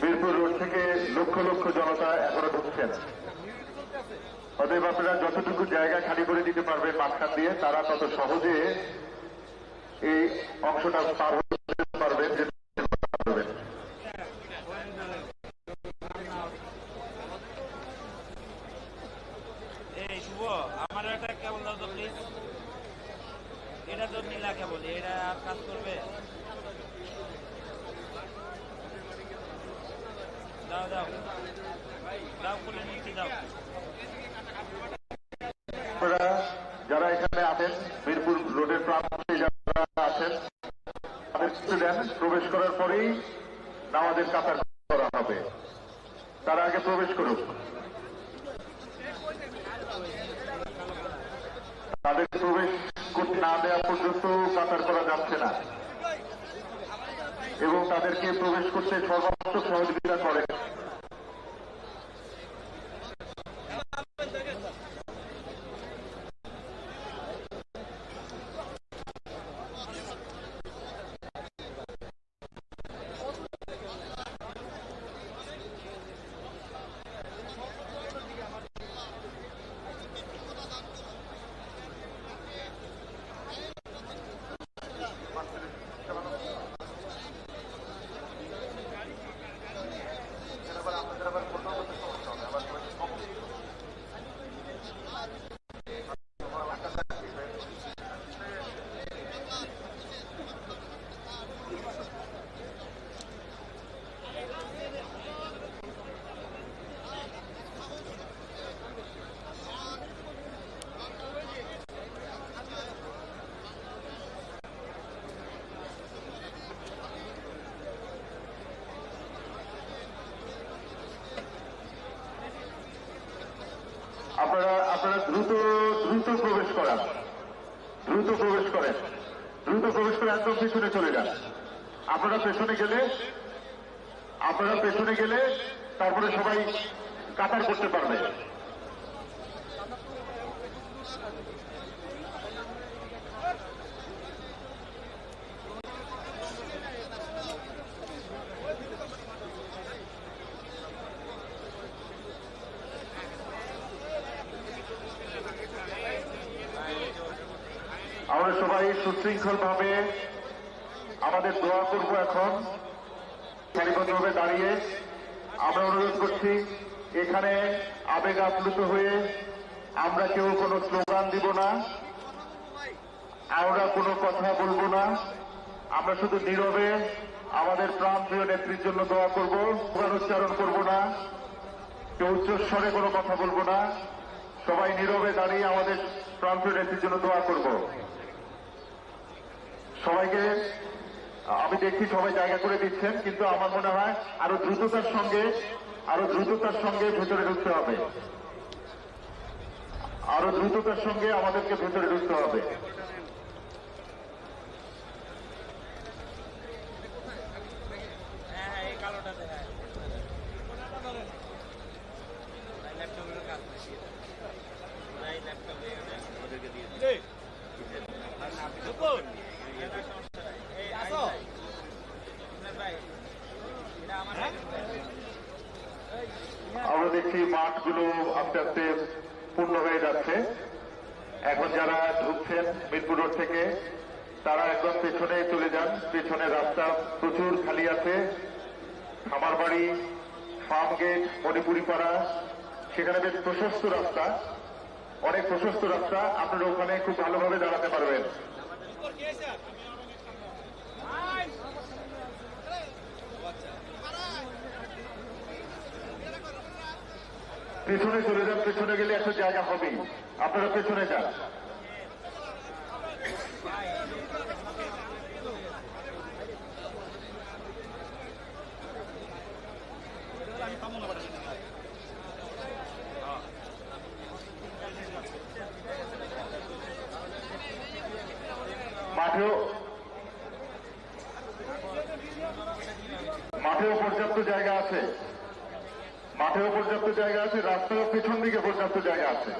Mirpur road থেকে লক্ষ লক্ষ জনতা এখনও ঢুকছেন। অতএব আপনারা যতটুকু জায়গা খালি করে দিতে পারবেন মাঝখান দিয়ে, তারা তত সহজে এই অংশটা পার হতে পারবেন এই শুভ আমার একটা কেবল দাও তো প্লিজ এটা তো নীলা কেবল এটা আর কাজ করবে দাও দাও দাও খুলে নিচ্ছি দাও আপনারা যারা এখানে আছেন, মিরপুর রোডের প্রান্তে যারা আছেন, তাদের স্টুডেন্ট প্রবেশ করার পরেই নামাজের কাতার করা হবে। তারা আগে প্রবেশ করুক। তাদের প্রবেশ করতে না দেওয়া পর্যন্ত কাতার করা যাচ্ছে না। এবং তাদেরকে প্রবেশ করতে সর্বাত্মক সহযোগিতা করে আপনারা আপনারা দ্রুত দ্রুত প্রবেশ করান দ্রুত প্রবেশ করেন। দ্রুত প্রবেশ করে একদম পিছনে চলে যান। আপনারা পেছনে গেলে, আপনারা পেছনে গেলে তারপরে সবাই কাতার করতে পারবে। আমরা সুশৃঙ্খল ভাবে আমাদের দোয়া করব এখন। সারিবদ্ধভাবে দাঁড়িয়ে আমরা অনুরোধ করছি, এখানে আবেগ আপ্লুত হয়ে আমরা কেউ কোনো স্লোগান দিব না, আমরা কোনো কথা বলব না। আমরা শুধু নীরবে আমাদের প্রাণপ্রিয় নেত্রীর জন্য দোয়া করব উচ্চারণ করব না, কেউ উচ্চস্বরে কোনো কথা বলব না। সবাই নীরবে দাঁড়িয়ে আমাদের প্রাণপ্রিয় নেত্রীর জন্য দোয়া করব। সবাইকে, আমি দেখছি সবাই জায়গা করে দিচ্ছেন, কিন্তু আমার মনে হয় আরও দ্রুততার সঙ্গে, আরও দ্রুততার সঙ্গে ভেতরে ঢুকতে হবে। আরও দ্রুততার সঙ্গে আমাদেরকে ভেতরে ঢুকতে হবে হ্যাঁ হ্যাঁ এই কালোটাতে হ্যাঁ এই ল্যাপটপের কাজ বেশি এই ল্যাপটপে ওদেরকে দিয়ে দিই দুপুর এই আসো ভাই এটা আমার আমরা মাঠগুলো আস্তে আস্তে পূর্ণ হয়ে যাচ্ছে। এখন যারা ঢুকছেন মিরপুর রোড থেকে, তারা একদম পেছনে চলে যান। পেছনে রাস্তা প্রচুর খালি আছে। খামার বাড়ি ফার্ম গেট মণিপুরি পাড়া সেখানে বেশ প্রশস্ত রাস্তা। অনেক প্রশস্ত রাস্তা। আপনারা ওখানে খুব ভালোভাবে দাঁড়াতে পারবেন। পেছনে চলে যান পেছনে গেলে একটা জায়গা হবেই। আপনারা পেছনে যান মাঠেও মাঠেও পর্যাপ্ত জায়গা আছে মাঠেও পর্যাপ্ত জায়গা আছে রাস্তারও পেছন দিকে পর্যাপ্ত জায়গা আছে।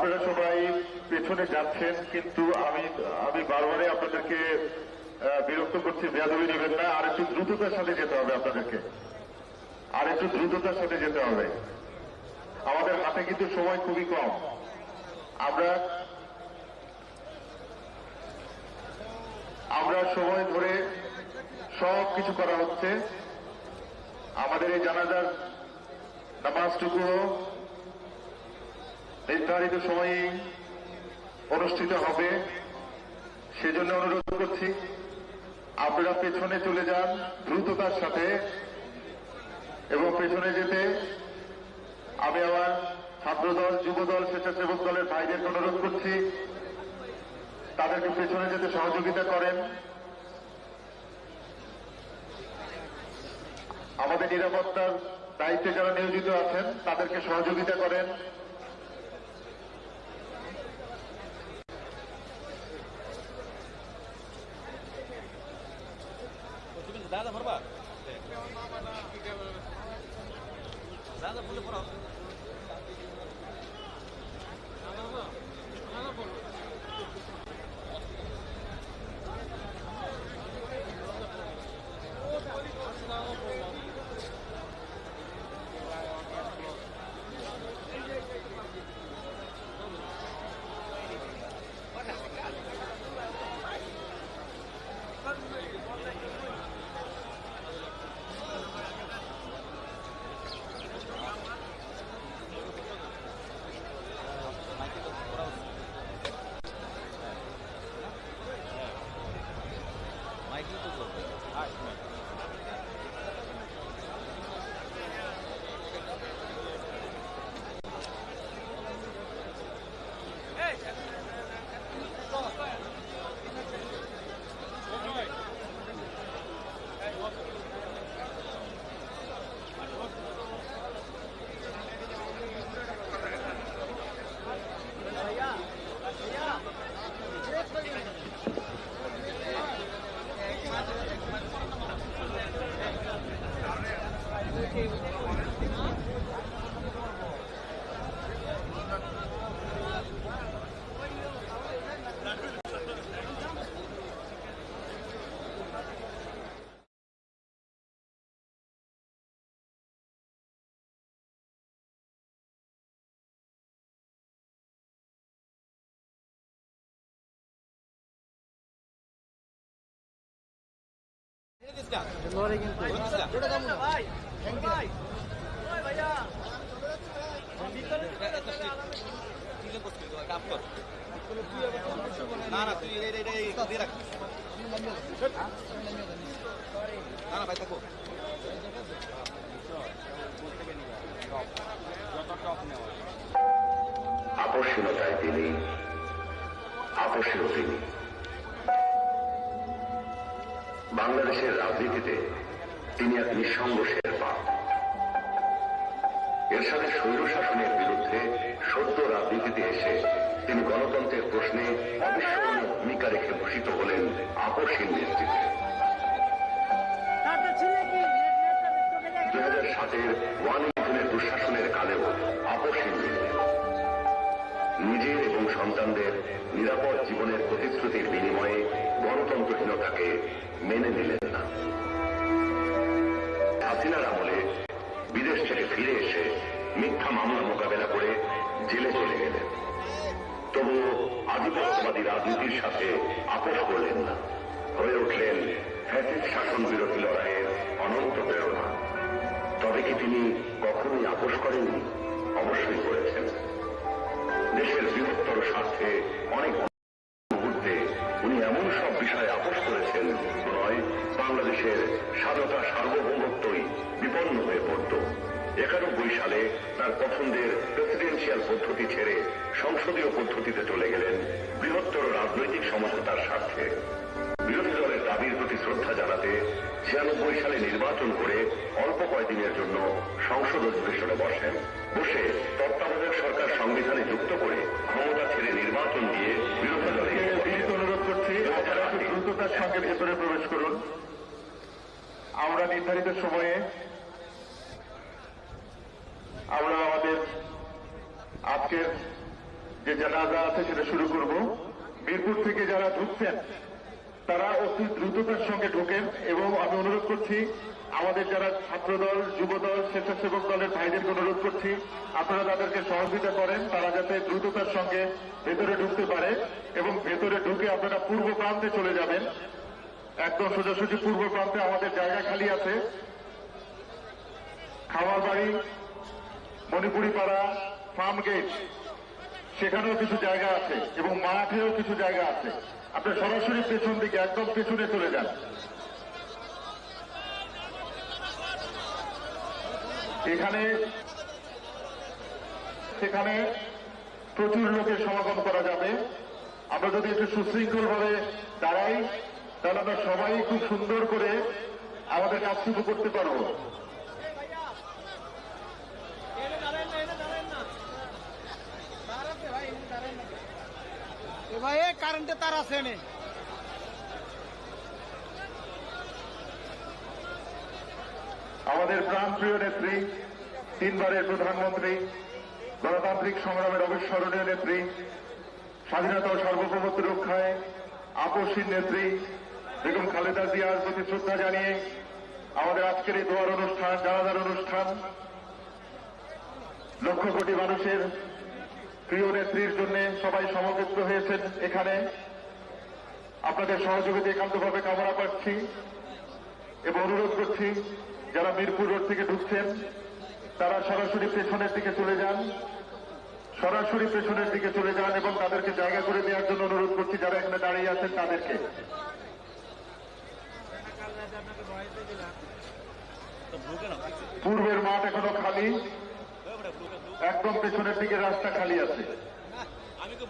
আপনারা সবাই পেছনে যাচ্ছেন, কিন্তু আমি আমি বারবারই আপনাদেরকে বিরক্ত করছি, বেয়াদবি নেবেন না, আর একটু দ্রুততার সাথে যেতে হবে আপনাদেরকে। আর একটু দ্রুততার সাথে যেতে হবে। আমাদের হাতে কিন্তু সময় খুবই কম। আমরা আমরা সময় ধরে সব কিছু করা হচ্ছে। আমাদের এই জানাজার নামাজটুকুও নির্ধারিত সময়ে অনুষ্ঠিত হবে। সেজন্য অনুরোধ করছি, আপনারা পেছনে চলে যান দ্রুততার সাথে এবং পেছনে যেতে। আমি আবার ছাত্রদল, যুবদল, স্বেচ্ছাসেবক দলের ভাইদেরকে অনুরোধ করছি, তাদেরকে পেছনে যেতে সহযোগিতা করেন। আমাদের নিরাপত্তার দায়িত্বে যারা নিয়োজিত আছেন, তাদেরকে সহযোগিতা করেন। না তিনি আপসীয় তিনি বাংলাদেশের রাজনীতিতে তিনি এক নিঃসঙ্গ শেরপা। এরশাদের স্বৈর শাসনের বিরুদ্ধে সদ্য রাজনীতিতে এসে তিনি গণতন্ত্রের প্রশ্নে অবিস্মরণীয় ভূমিকা রেখে ভূষিত হলেন আপসীন নেতৃত্বে। দুই হাজার সাতের ওয়ান ইলেভেনের দুঃশাসনের কালেও আপসীন নিজের এবং সন্তানদের নিরাপদ জীবনের প্রতিশ্রুতির বিনিময়ে গণতন্ত্রহীনতাকে মেনে নিলেন না। হাসিনার আমলে বিদেশ থেকে ফিরে এসে মিথ্যা মামলা মোকাবেলা করে জেলে চলে গেলেন। তবুও আধিপত্যবাদী রাজনীতির সাথে আপোষ করলেন না। হয়ে উঠলেন ফ্যাসিস্ট শাসন বিরোধী লড়াইয়ের অনন্ত প্রেরণা। তবে কি তিনি কখনোই আপোষ করেননি? অবশ্যই করেছেন। দেশের বৃহত্তর স্বার্থে অনেক বাংলাদেশের স্বাধীনতা সার্বভৌমত্বই বিপন্ন হয়ে পড়ত। একানব্বই সালে তার পছন্দের প্রেসিডেন্সিয়াল পদ্ধতি ছেড়ে সংসদীয় পদ্ধতিতে চলে গেলেন বৃহত্তর রাজনৈতিক সমঝোতার স্বার্থে। বিরোধী দলের দাবির প্রতি শ্রদ্ধা জানাতে ছিয়ানব্বই সালে নির্বাচন করে অল্প কয়েকদিনের জন্য সংসদ অধিবেশনে বসেন। বসে তত্ত্বাবধায়ক সরকার সংবিধানে যুক্ত করে ক্ষমতা ছেড়ে নির্বাচন দিয়ে বিরোধী দলে গিয়ে অনুরোধ করছি দ্রুততার সঙ্গে ভেতরে প্রবেশ করুন। আমরা নির্ধারিত সময়ে আমরা আমাদের আজকের যে জানাজা আছে সেটা শুরু করব। মিরপুর থেকে যারা ঢুকছেন, তারা অতি দ্রুততার সঙ্গে ঢোকেন এবং আমি অনুরোধ করছি, আমাদের যারা ছাত্রদল, যুবদল, স্বেচ্ছাসেবক দলের ভাইদেরকে অনুরোধ করছি, আপনারা তাদেরকে সহযোগিতা করেন, তারা যাতে দ্রুততার সঙ্গে ভেতরে ঢুকতে পারে এবং ভেতরে ঢুকে আপনারা পূর্ব প্রান্তে চলে যাবেন। একদম সোজাসুজি পূর্ব প্রান্তে আমাদের জায়গা খালি আছে। খামার বাড়ি মণিপুরি পাড়া ফার্ম গেট, সেখানেও কিছু জায়গা আছে এবং মাঠেও কিছু জায়গা আছে। আপনি সরাসরি পেছন দিকে, একদম পেছনে চলে যান। এখানে, সেখানে প্রচুর লোকের সমাগম করা যাবে। আমরা যদি একটু সুশৃঙ্খল ভাবে দাঁড়াই তাহলে আমরা সবাই খুব সুন্দর করে আমাদের কাজ শুরু করতে পারব। ভাই কারেন্টে তার আছে নে আমাদের প্রাণপ্রিয় নেত্রী তিনবারের প্রধানমন্ত্রী গণতান্ত্রিক সংগ্রামের অবিস্মরণীয় নেত্রী স্বাধীনতা ও সার্বভৌমত্ব রক্ষায় আপসীর নেত্রী বেগম খালেদা জিয়ার প্রতি শ্রদ্ধা জানিয়ে আমাদের আজকের এই দোয়ার অনুষ্ঠান, জানাজার অনুষ্ঠান, লক্ষ কোটি মানুষের প্রিয় নেত্রীর জন্য সবাই সমবেত হয়েছেন এখানে। আপনাদের সহযোগিতা একান্তভাবে কামনা পাচ্ছি এবং অনুরোধ করছি, যারা মিরপুর রোড থেকে ঢুকছেন, তারা সরাসরি পেছনের দিকে চলে যান। সরাসরি পেছনের দিকে চলে যান এবং তাদেরকে জায়গা করে দেওয়ার জন্য অনুরোধ করছি, যারা এখানে দাঁড়িয়ে আছেন তাদেরকে। পূর্বের মাঠ এখনও খালি। একদম পেছনের দিকে রাস্তা খালি আছে। আমি তো